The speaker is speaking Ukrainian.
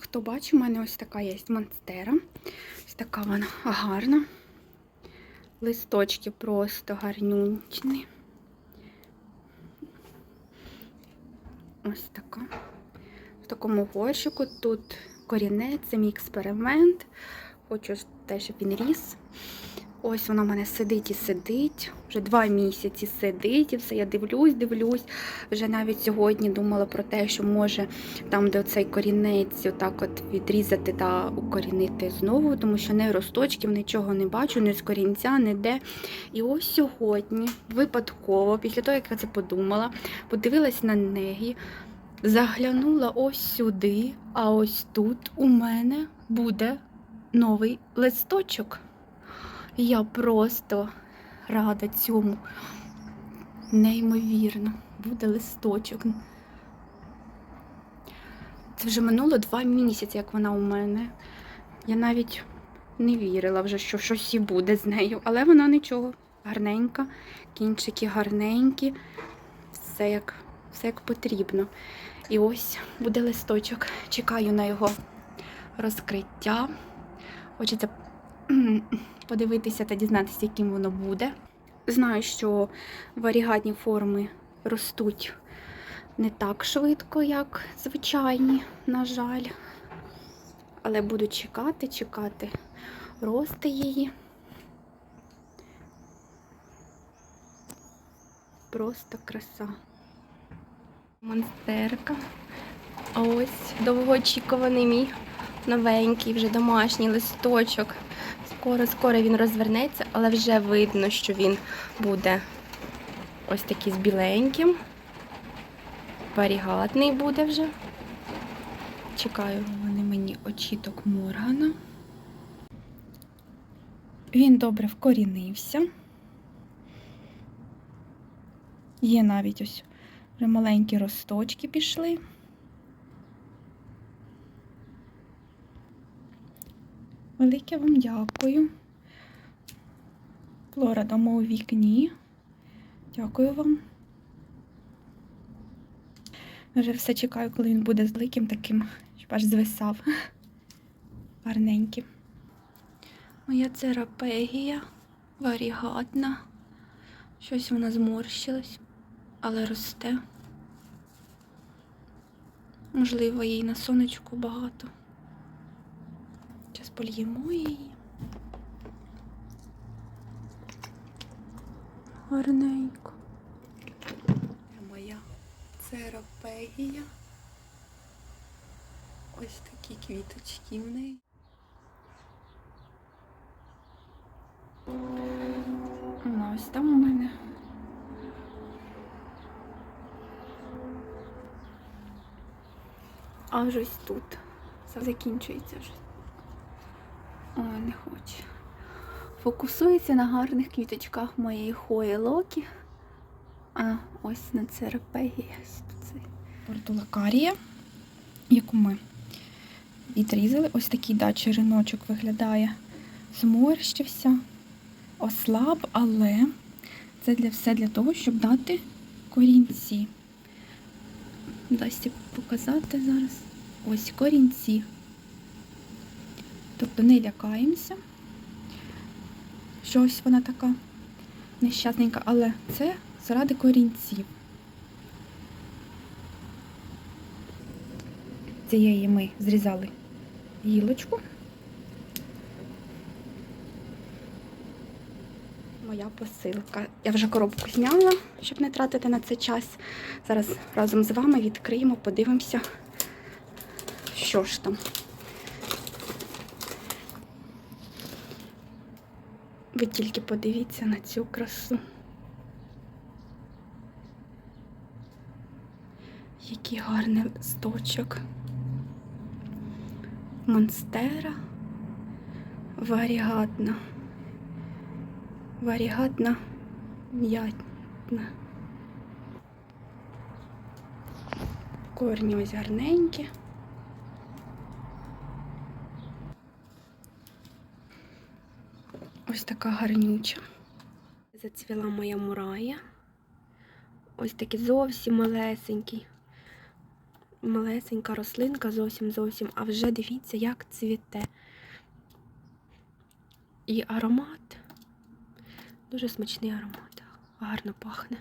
Хто бачить, у мене ось така є монстера. Ось така вона гарна. Листочки просто гарнючні. Ось така. В такому горщику тут корінець, це мій експеримент. Хочу те, щоб він ріс. Ось вона в мене сидить і сидить. Вже два місяці сидить і все. Я дивлюсь, дивлюсь. Вже навіть сьогодні думала про те, що може там, де цей корінець, отак от відрізати та укорінити знову, тому що не росточків, нічого не бачу, ні з корінця, ніде. І ось сьогодні, випадково, після того, як я це подумала, подивилась на неї, заглянула ось сюди, а ось тут у мене буде новий листочок. Я просто рада цьому. Неймовірно, буде листочок. Це вже минуло два місяці, як вона у мене. Я навіть не вірила вже, що щось і буде з нею, але вона нічого. Гарненька, кінчики гарненькі, все як, все як потрібно. І ось буде листочок. Чекаю на його розкриття. Хочеться подивитися та дізнатися, яким воно буде. Знаю, що варігатні форми ростуть не так швидко, як звичайні, на жаль. Але буду чекати, чекати рости її. Просто краса. Монстерка. Ось довгоочікуваний мій новенький, вже домашній листочок. Скоро, скоро він розвернеться, але вже видно, що він буде ось такий з біленьким. Варігатний буде вже. Чекаю. Вони мені очіток Моргана. Він добре вкорінився. Є навіть ось вже маленькі росточки пішли. Велике вам дякую. Флора дома у вікні. Дякую вам. Вже все чекаю, коли він буде великим таким, щоб аж звисав. Гарненьким. Моя церапегія варігатна. Щось вона зморщилась, але росте. Можливо, їй на сонечку багато. Зараз польємо її. Гарненько. Моя церапегія. Ось такі квіточки в неї. Ну, ось там у мене. А ось тут. Закінчується вже. Ой, не хоче. Фокусується на гарних квіточках моєї хої Локі. А ось на церапегії. Ось портулакарія, яку ми відрізали. Ось такий да, череночок виглядає. Зморщився, ослаб, але це для все для того, щоб дати корінці. Дасть показати зараз. Ось корінці. Тобто не лякаємося, що ось вона така нещасненька, але це заради корінців. Цієї ми зрізали гілочку. Моя посилка. Я вже коробку зняла, щоб не тратити на це час. Зараз разом з вами відкриємо, подивимося, що ж там. Ви тільки подивіться на цю красу. Який гарний листочок. Монстера варігатна. Варігатна м'ятна. Корні ось гарненькі. Ось така гарнюча. Зацвіла моя мурая. Ось такий зовсім малесенький. малесенька рослинка зовсім зовсім, а вже дивіться, як цвіте. І аромат. Дуже смачний аромат. Гарно пахне.